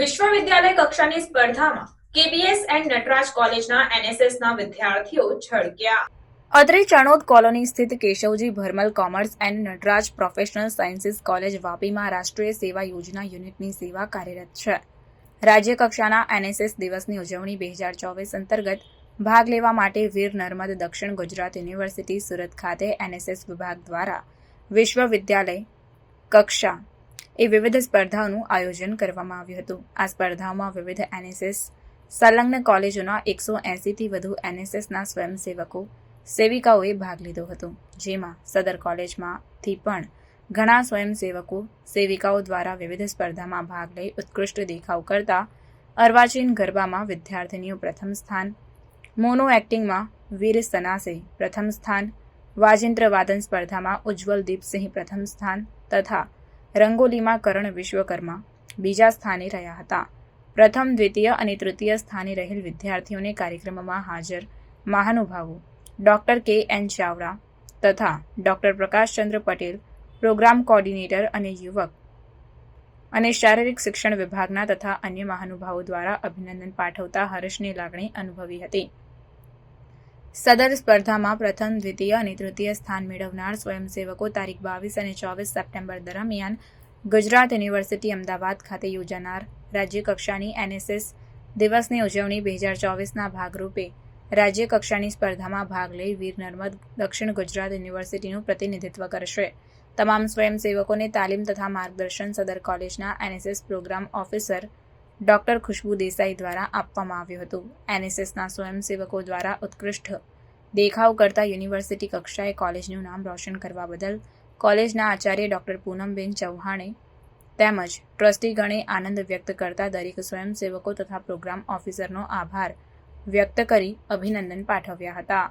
વિશ્વવિદ્યાલય કક્ષાની સ્પર્ધામાં કેબીએસ એન્ડ નટરાજ કોલેજના એનએસએસના વિદ્યાર્થીઓ ઝળક્યા. અત્રે ચણોદ કોલોની સ્થિત Keshavji Bharmal commerce and Nataraj professional sciences college વાપીમાં રાષ્ટ્રીય સેવા યોજના યુનિટની સેવા કાર્યરત છે. રાજ્ય કક્ષાના એનએસએસ દિવસની ઉજવણી બે હજાર ચોવીસ અંતર્ગત ભાગ લેવા માટે વીર નર્મદ દક્ષિણ ગુજરાત યુનિવર્સિટી સુરત ખાતે એનએસએસ વિભાગ દ્વારા વિશ્વવિદ્યાલય કક્ષા એ વિવિધ સ્પર્ધાઓનું આયોજન કરવામાં આવ્યું હતું. આ સ્પર્ધાઓમાં વિવિધ એનએસએસ સંલગ્ન કોલેજોના એકસો એંસીથી વધુ એનએસએસના સ્વયંસેવકો, સેવિકાઓએ ભાગ લીધો હતો. જેમાં સદર કોલેજમાંથી પણ ઘણા સ્વયંસેવકો, સેવિકાઓ દ્વારા વિવિધ સ્પર્ધામાં ભાગ લઈ ઉત્કૃષ્ટ દેખાવ કરતા અર્વાચીન ગરબામાં વિદ્યાર્થીનીઓ પ્રથમ સ્થાન, મોનો એક્ટિંગમાં વીર સનાસે પ્રથમ સ્થાન, વાજિંત્ર વાદન સ્પર્ધામાં ઉજ્જવલ દીપસિંહ પ્રથમ સ્થાન તથા રંગોલીમાં કરણ વિશ્વકર્મા બીજા સ્થાને રહ્યા હતા. પ્રથમ, દ્વિતીય અને તૃતીય સ્થાને રહેલ વિદ્યાર્થીઓને કાર્યક્રમમાં હાજર મહાનુભાવો ડૉક્ટર કે એન ચાવડા તથા doctor Prakashchandra Patel, programme coordinator અને યુવક અને શારીરિક શિક્ષણ વિભાગના તથા અન્ય મહાનુભાવો દ્વારા અભિનંદન પાઠવતા હર્ષની લાગણી અનુભવી હતી. સદર સ્પર્ધામાં પ્રથમ, દ્વિતીય અને તૃતીય સ્થાન મેળવનાર સ્વયંસેવકો તારીખ બાવીસ અને ચોવીસ સપ્ટેમ્બર દરમિયાન ગુજરાત યુનિવર્સિટી અમદાવાદ ખાતે યોજાનાર રાજ્ય કક્ષાની એનએસએસ દિવસની ઉજવણી બે હજાર ચોવીસના ભાગરૂપે રાજ્ય કક્ષાની સ્પર્ધામાં ભાગ લઈ વીર નર્મદ દક્ષિણ ગુજરાત યુનિવર્સિટીનું પ્રતિનિધિત્વ કરશે. તમામ સ્વયંસેવકોને તાલીમ તથા માર્ગદર્શન સદર કોલેજના NSS programme officer doctor Khushbu Desai દ્વારા આપવામાં આવ્યું હતું. એનએસએસના સ્વયંસેવકો દ્વારા ઉત્કૃષ્ટ દેખાવ કરતા યુનિવર્સિટી કક્ષાએ કોલેજનું નામ રોશન કરવા બદલ કોલેજના આચાર્ય ડૉક્ટર પૂનમબેન ચૌહાણે તેમજ ટ્રસ્ટીગણે આનંદ વ્યક્ત કરતા દરેક સ્વયંસેવકો તથા પ્રોગ્રામ ઓફિસરનો આભાર વ્યક્ત કરી અભિનંદન પાઠવ્યા હતા.